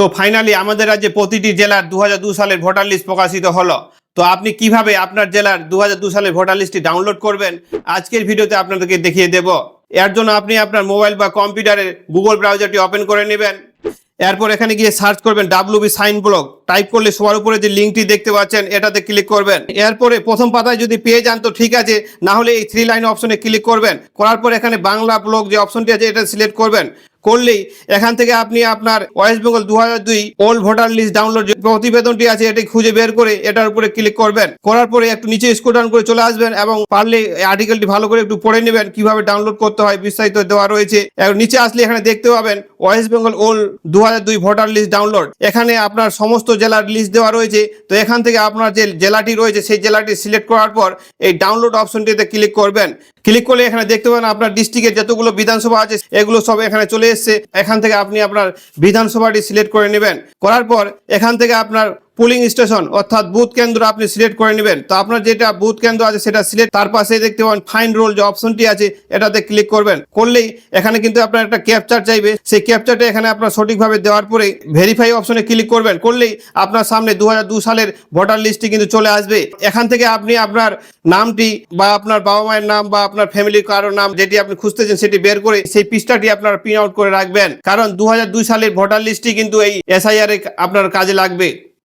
তো ফাইনালি আমাদের রাজ্যে প্রতিটি জেলার দু সালের ভোটার লিস্ট প্রকাশিত হলো। তো আপনি কীভাবে আপনার জেলার দু সালের ভোটার লিস্টটি ডাউনলোড করবেন, আজকের ভিডিওতে আপনাদেরকে দেখিয়ে দেব। এর জন্য আপনি আপনার মোবাইল বা কম্পিউটারে গুগল ব্রাউজারটি ওপেন করে নেবেন। এরপর এখানে গিয়ে সার্চ করবেন W B sign blog type করলে সবার উপরে যে লিঙ্কটি দেখতে পাচ্ছেন, এটাতে ক্লিক করবেন। এরপরে প্রথম পাতায় যদি পেয়ে যান তো ঠিক আছে না হলে এই থ্রি লাইন অপশনে ক্লিক করবেন। করার পর এখানে বাংলা ব্লগ যে অপশনটি আছে, এটা সিলেক্ট করবেন। করলেই এখান থেকে আপনি আপনার ওয়েস্ট বেঙ্গল দু হাজার দুই ওল্ড ভোটার লিস্ট ডাউনলোড যে প্রতিবেদনটি আছে এটি খুঁজে বের করে এটার উপরে ক্লিক করবেন। করার পরে একটু নিচে স্ক্রল ডাউন করে চলে আসবেন এবং পারলে আর্টিকেলটি ভালো করে একটু পড়ে নেবেন, কীভাবে ডাউনলোড করতে হয় বিস্তারিত দেওয়া রয়েছে। এবং নিচে আসলে এখানে দেখতে পাবেন ওয়েস্ট বেঙ্গল ওল্ড দু দুই ভোটার লিস্ট ডাউনলোড এখানে আপনার সমস্ত জেলার লিস্ট দেওয়া রয়েছে। তো এখান থেকে আপনার যে জেলাটি রয়েছে, সেই জেলাটি সিলেক্ট করার পর এই ডাউনলোড অপশনটিতে ক্লিক করবেন। ক্লিক করলে এখানে দেখতে পাবেন আপনার ডিস্ট্রিক্টের যতগুলো বিধানসভা আছে, এগুলো সব এখানে চলে এসছে এখান থেকে আপনি আপনার বিধানসভাটি সিলেক্ট করে নেবেন। করার পর এখান থেকে আপনার পুলিং স্টেশন, অর্থাৎ বুথ কেন্দ্র আপনি সিলেক্ট করে নেবেন। তো আপনার যেটা বুথ কেন্দ্র আছে সেটা সিলেক্ট, তার পাশে দেখতে পাবেন ফাইন রোল যে অপশনটি আছে, এটাতে ক্লিক করবেন। করলেই এখানে কিন্তু আপনার একটা ক্যাপচার চাইবে। সেই ক্যাপচারটা এখানে আপনার সঠিকভাবে দেওয়ার পরে ভেরিফাই অপশনে ক্লিক করবেন। করলেই আপনার সামনে দু হাজার দুই সালের ভোটার লিস্টটি কিন্তু চলে আসবে। এখান থেকে আপনি আপনার নামটি বা আপনার বাবা মায়ের নাম বা আপনার ফ্যামিলির কারোর নাম যেটি আপনি খুঁজতেছেন সেটি বের করে সেই পৃষ্ঠাটি আপনার প্রিন্ট আউট করে রাখবেন। কারণ দু হাজার দুই সালের ভোটার লিস্টটি কিন্তু এই এসআইআর এ আপনার কাজে লাগবে।